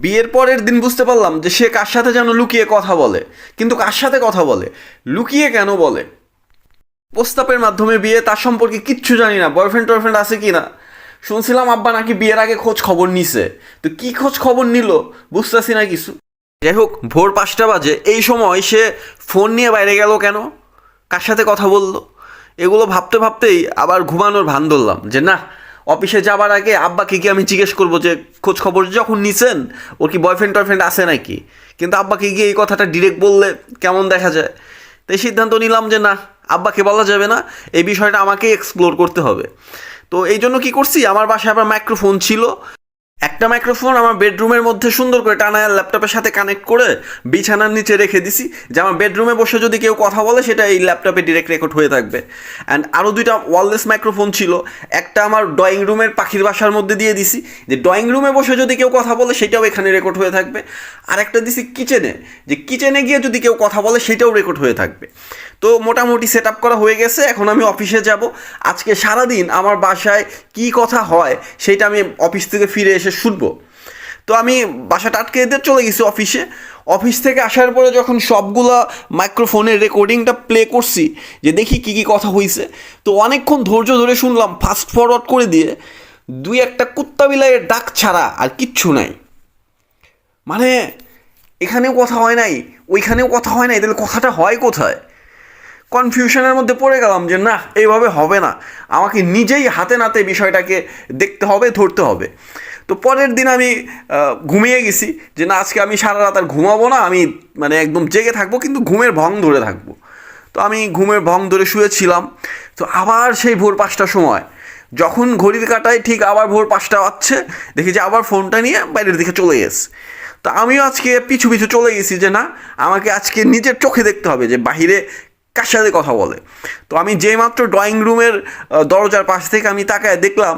বিয়ের পরের দিন বুঝতে পারলাম যে সে কার সাথে যেন লুকিয়ে কথা বলে। কিন্তু কার সাথে কথা বলে? লুকিয়ে কেন বলে? প্রস্তাবের মাধ্যমে বিয়ে তার সম্পর্কে কিচ্ছু জানি না। বয়ফ্রেন্ড টয়ফ্রেন্ড আছে কি না? শুনছিলাম আব্বা নাকি বিয়ের আগে খোঁজ খবর নিছে। তো কি খোঁজ খবর নিল? বুঝতেছি না কিছু। যাই হোক, ভোর পাঁচটা বাজে। এই সময় সে ফোন নিয়ে বাইরে গেল কেন? কার সাথে কথা বলল? এগুলো ভাবতে ভাবতেই আবার ঘুমানোর ভান ধরলাম যে না অফিসে যাবার আগে আব্বাকে কি আমি জিজ্ঞেস করব যে, খোঁজ খবর যখন নিছেন, ওর কি বয়ফ্রেন্ড টয়ফ্রেন্ড আছে নাকি? কিন্তু আব্বাকে গিয়ে এই কথাটা ডিরেক্ট বললে কেমন দেখা যায়? তাই সিদ্ধান্ত নিলাম যে না, আব্বাকে বলা যাবে না, এই বিষয়টা আমাকেই এক্সপ্লোর করতে হবে। তো এই জন্য কী করছি, আমার বাসায় আবার মাইক্রোফোন ছিল। একটা মাইক্রোফোন আমার বেডরুমের মধ্যে সুন্দর করে টানায় ল্যাপটপের সাথে কানেক্ট করে বিছানার নিচে রেখে দিছি। যে আমার বেডরুমে বসে যদি কেউ কথা বলে, সেটা এই ল্যাপটপে ডিরেক্ট রেকর্ড হয়ে থাকবে। অ্যান্ড আরও দুইটা ওয়ারলেস মাইক্রোফোন ছিল। একটা আমার ড্রয়িং রুমের পাখির বাসার মধ্যে দিয়ে দিছি। যে ড্রয়িং রুমে বসে যদি কেউ কথা বলে, সেটাও এখানে রেকর্ড হয়ে থাকবে। আর একটা দিছি কিচেনে যে কিচেনে গিয়ে যদি কেউ কথা বলে, সেটাও রেকর্ড হয়ে থাকবে। তো মোটামুটি সেট আপ করা হয়ে গেছে। এখন আমি অফিসে যাব। আজকে সারাদিন আমার বাসায় কি কথা হয়, সেটা আমি অফিস থেকে ফিরে এসে শুনব। তো আমি বাসাটা আটকে দিয়ে চলে গেছি অফিসে। অফিস থেকে আসার পরে যখন সবগুলা মাইক্রোফোনের রেকর্ডিংটা প্লে করছি, যে দেখি কী কী কথা হয়েছে তো অনেকক্ষণ ধৈর্য ধরে শুনলাম ফাস্ট ফরওয়ার্ড করে দিয়ে দুই একটা কুত্তা বিলাইয়ের ডাক ছাড়া আর কিচ্ছু নাই। মানে এখানেও কথা হয় নাই, ওইখানেও কথা হয় নাই, তাহলে কথাটা হয় কোথায়? কনফিউশনের মধ্যে পড়ে গেলাম যে না, এইভাবে হবে না। আমাকে নিজেই হাতে নাতে বিষয়টাকে দেখতে হবে, ধরতে হবে। তো পরের দিন আমি ঘুমিয়ে গেছি যে না, আজকে আমি সারা রাত আর ঘুমাবো না, আমি মানে একদম জেগে থাকব, কিন্তু ঘুমের ভং ধরে থাকব। তো আমি ঘুমের ভং ধরে শুয়েছিলাম। তো আবার সেই ভোর পাঁচটার সময়, যখন ঘড়ির কাটায় ঠিক আবার ভোর পাঁচটা বাজছে, দেখি যে আবার ফোনটা নিয়ে বাইরের দিকে চলে গেছে। তো আমিও আজকে পিছু পিছু চলে গেছি যে না, আমাকে আজকে নিজের চোখে দেখতে হবে যে বাহিরে কার সাথে কথা বলে। তো আমি যেই মাত্র ড্রয়িং রুমের দরজার পাশ থেকে আমি তাকায় দেখলাম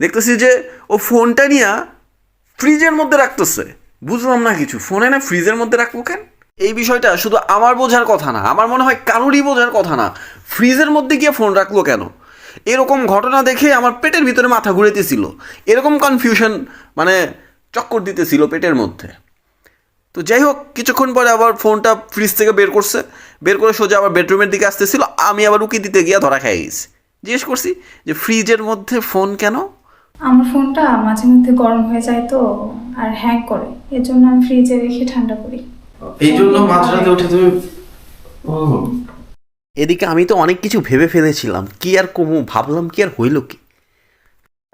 দেখতেছি যে ও ফোনটা নিয়ে ফ্রিজের মধ্যে রাখতেছে। বুঝলাম না কিছু। ফোনে না ফ্রিজের মধ্যে রাখব কেন? এই বিষয়টা শুধু আমার বোঝার কথা না, আমার মনে হয় কারোরই বোঝার কথা না। ফ্রিজের মধ্যে গিয়ে ফোন রাখল কেন? এরকম ঘটনা দেখে আমার পেটের ভিতরে মাথা ঘুরেতেছিল। এরকম কনফিউশন মানে চক্কর দিতেছিল পেটের মধ্যে। তো যাই হোক, কিছুক্ষণ পরে আবার ফোনটা ফ্রিজ থেকে বের করছে। বের করে সোজা আবার বেডরুমের দিকে আসতেছিল। আমি আবার উকি দিতে গিয়া ধরা খাই গেছি। জিজ্ঞেস করছি যে, ফ্রিজের মধ্যে ফোন কেন? আমার ফোনটা মাঝে মধ্যে গরম হয়ে যায় তো আর হ্যাং করে। এর জন্য আমি ফ্রিজে রেখে ঠান্ডা করি। এই জন্য মাঝরাতে উঠে তুমি ও এদিকে আমি তো অনেক কিছু ভেবে ফেলেছিলাম। কি আর কমু ভাবলাম কি আর হইল কি?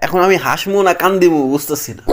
এখন আমি হাসমো না কান দেবো বুঝতেছি না।